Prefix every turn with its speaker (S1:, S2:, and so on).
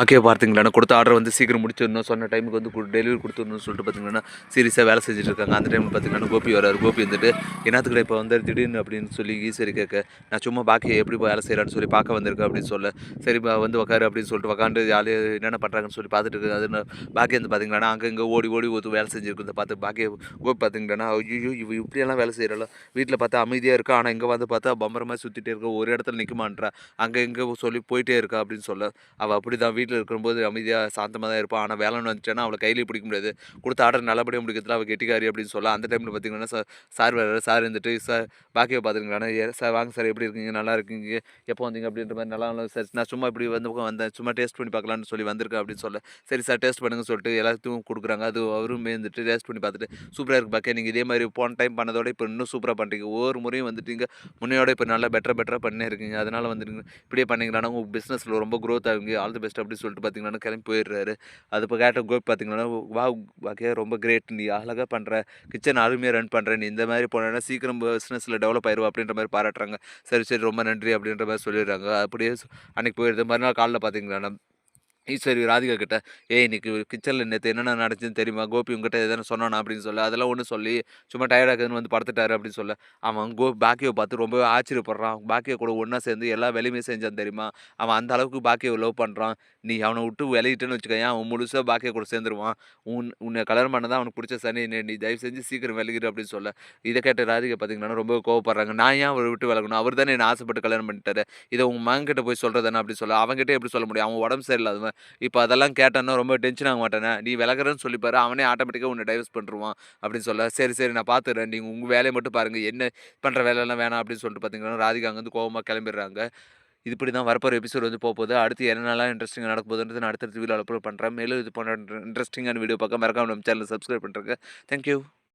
S1: Okay பார்த்தீங்களா கொடுத்த order வந்து சீக்கிரம் முடிச்சிடணும். சொன்ன டைமுக்கு வந்து டெலிவரி கொடுத்துடணும்னு சொல்லிட்டு பார்த்தீங்கன்னா சீரியஸாக வேலை செஞ்சுட்டு இருக்காங்க. அந்த டைமில் பார்த்தீங்கன்னா கோபி வராரு கோபி வந்துட்டு என்னத்துக்கிட்ட இப்போ வந்து திடீர்னு அப்படின்னு சொல்லி ஈஸ்வரி கேட்க நான் சும்மா பாக்கி எப்படி வேலை செய்கிறான்னு சொல்லி பார்க்க வந்திருக்கேன் அப்படின்னு சொல்ல சரி பா, வந்து உட்காரு அப்படின்னு சொல்லிட்டு உக்காந்து ஜாலியாக என்னென்ன பண்ணுறாங்கன்னு சொல்லி பார்த்துட்டு இருக்கு அது பாக்கி வந்து பார்த்திங்கன்னா அங்கே இங்கே ஓடி ஓடி ஊற்று வேலை செஞ்சுருக்கிறத பார்த்து பாக்கி கோபி பார்த்திங்கன்னா ஐயோ இவ இப்படியெல்லாம் வேலை செய்கிறாளோ வீட்டில் பார்த்தா அமைதியாக இருக்கா? ஆனால் இங்கே வந்து பார்த்தா பம்பரமாக சுற்றிட்டே இருக்கா? ஒரு இடத்துல நிற்க மாட்டேறா அங்கே இங்கே சொல்லி போயிட்டே இருக்கா? அப்படின்னு சொல்ல அவள் அப்படி தான் வீட்டில் இருக்கும்போது அமைதியாக சாந்தமாக தான் இருப்பான். ஆனால் வேலைன்னு வந்துச்சுன்னா அவளை கையிலே பிடிக்க முடியாது. கொடுத்த ஆர்டர் நல்லபடியாக முடிக்கிறதுல அவள் கெட்டிக்காரி அப்படின்னு சொல்ல அந்த டைமில் பார்த்தீங்கன்னா சார் சார் வேறு சார் இருந்துட்டு சார் பாக்கியை பார்த்துருங்களா சார் வாங்க சார் எப்படி இருக்கீங்க? நல்லா இருக்கீங்க? எப்போ வந்தீங்க? அப்படின்ற மாதிரி நல்லா இல்லை சார். நான் சும்மா இப்படி வந்து பக்கம் வந்தேன். சும்மா டேஸ்ட் பண்ணி பார்க்கலான்னு சொல்லி வந்திருக்கேன் அப்படின்னு சொல்ல சரி சார் டேஸ்ட் பண்ணுங்க சொல்லிட்டு எல்லாத்துக்கும் கொடுக்குறாங்க. அது அவரும் இருந்துட்டு டேஸ்ட் பண்ணி பார்த்துட்டு சூப்பராக இருக்கு பாக்கே நீங்கள் இதே மாதிரி போன டைம் பண்ணதோட இப்போ இன்னும் சூப்பராக பண்ணுறீங்க ஒவ்வொரு முறையும் வந்துட்டீங்க. முன்னையோட இப்போ நல்லா பெட்டராக பெட்டராக பண்ணே இருக்கீங்க. அதனால் வந்துட்டு இப்படியே பண்ணீங்கன்னா உங்கள் பிஸ்னஸில் ரொம்ப க்ரோத் ஆகுங்க. ஆல் தி பெஸ்ட் அப்படின்னு சொல்லிட்டு பார்த்தீங்கன்னா கிளம்பி போயிடுறாரு. அது இப்போ கேட்ட கோபி பார்த்தீங்கன்னா வா பாக்கியா ரொம்ப கிரேட் நீ. அழகாக பண்ணுற கிச்சன் அருமையாக ரன் பண்ணுற நீ இந்த மாதிரி போனேன்னா சீக்கிரம் பிஸ்னஸில் டெவலப் ஆயிடுவா அப்படின்ற மாதிரி பாராட்டுறாங்க. சரி சரி ரொம்ப நன்றி அப்படின்ற மாதிரி சொல்லிடுறாங்க. அப்படியே அன்றைக்கி அன்னைக்கு போயிடுது. மறுநாள் காலைல பார்த்தீங்கன்னா ஈஸ்வரி ராதிகா கிட்ட ஏய் இன்னைக்கு கிச்சனில் நேற்று என்னென்ன நடந்துச்சுன்னு தெரியுமா? கோபி உங்ககிட்ட எதனா சொன்னானா? அப்படின்னு சொல்ல. அதெல்லாம் ஒன்றும் சொல்லி சும்மா டயர்டாகுதுன்னு வந்து படுத்துட்டாரு அப்படின்னு சொல்ல. அவன் கோ பாக்கியை பார்த்து ரொம்பவே ஆச்சரியப்படுறான். பாக்கியை கூட ஒன்றா சேர்ந்து எல்லா வேலையுமே செஞ்சான் தெரியுமா? அவன் அந்த அளவுக்கு பாக்கியை லவ் பண்ணுறான் நீ அவனை விட்டு விளையிட்டுன்னு வச்சுக்கோயேன் அவன் முழுசாக பாக்கியை கூட சேர்ந்துருவான். உன் உன்னை கல்யாணம் பண்ணதான் அவனுக்கு பிடிச்ச சனி நீ நீ தயவு செஞ்சு சீக்கிரம் விலகிடு அப்படின்னு சொல்ல. இதை கேட்ட ராதிகா பார்த்தீங்கன்னா ரொம்ப கோவப்படுறாங்க. நான் ஏன் அவரை விட்டு விலகணும்? அவர் தானே என்ன ஆசைப்பட்டு கல்யாணம் பண்ணிட்டாரு. இதை உங்கள் மகன்கிட்ட போய் சொல்கிறதானே அப்படின்னு சொல்ல. அவங்ககிட்ட எப்படி சொல்ல முடியும்? அவன் உடம்பு சரியில்லாதவன். இப்போ அதெல்லாம் கேட்டான்னா ரொம்ப டென்ஷன் ஆக மாட்டேனே. நீ விலகிறன்னு சொல்லிப்பாரு அவனே ஆட்டோமேட்டிக்காக உன்னை டைவர்ஸ் பண்ணிருவான் அப்படின்னு சொல்ல சரி சரி நான் பார்த்துறேன் நீங்கள் உங்கள் வேலையை மட்டும் பாருங்கள் என்ன பண்ணுற வேலையெல்லாம் வேணாம் அப்படின்னு சொல்லிட்டு பார்த்தீங்கன்னா ராதிகா அங்கேருந்து கோவமாக கிளம்பிடுறாங்க. இது இப்படி தான் வரப்போகிற எபிசோட் வந்து போக போகுது அடுத்து என்னென்னலாம் இன்ட்ரெஸ்டிங்காக நடக்க போகுதுன்றது நான் அடுத்தடுத்த வீடியோ அப்லோட் பண்ணுறேன் மேலும் இது போன்ற இன்ட்ரெஸ்டிங்கான வீடியோ பார்க்க மறக்காம நம்ம சேனல் சப்ஸ்கிரைப் பண்ணுறேன் தேங்க்யூ